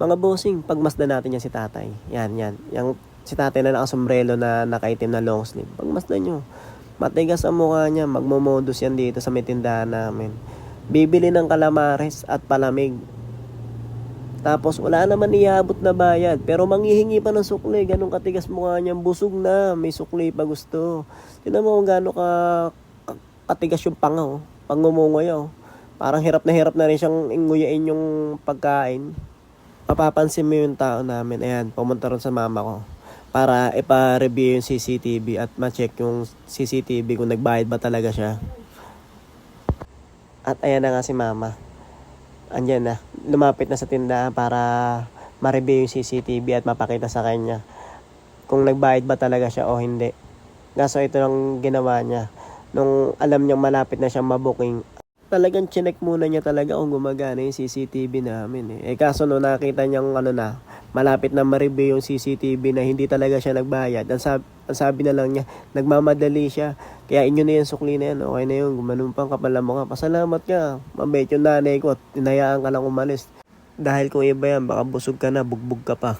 Mga bossing, pagmasdan natin yan si tatay. Yan, yan. Yung si tatay na nakasombrelo na nakaitim na long sleeve. Pagmasdan nyo. Matigas ang mukha niya. Magmomodus yan dito sa may tindahan namin. Bibili ng kalamares at palamig. Tapos wala naman iabot na bayad. Pero manghihingi pa ng sukli. Ganun katigas mukha niya. Busog na. May sukli pa gusto. Tignan mo kung gaano ka, ka- katigas yung panga. Oh. Pag ngumungoy. Oh. Parang hirap na hirap na rin siyang inguyain yung pagkain. Mapapansin mo yung tao namin. Ayan, pumunta ron sa mama ko. Para ipa-review yung CCTV at ma-check yung CCTV kung nagbayad ba talaga siya. At ayan na nga si mama. Andyan na. Lumapit na sa tindahan para ma-review yung CCTV at mapakita sa kanya kung nagbayad ba talaga siya o hindi. Kaso ito lang ginawa niya. Nung alam niyang malapit na siyang mabuking, talagang chinek muna niya talaga kung gumagana yung CCTV namin eh. Eh kaso no nakita niyang ano na, malapit na ma-review yung CCTV na hindi talaga siya nagbayad. Ang sabi, ang sabi na lang niya, nagmamadali siya. Kaya inyo na yung sukli na yan, okay na yun, gumanon pang kapal na mukha. Pasalamat ka, mabait yung nanay ko at tinayaan ka lang umalis. Dahil kung iba yan, baka busog ka na, bugbog ka pa.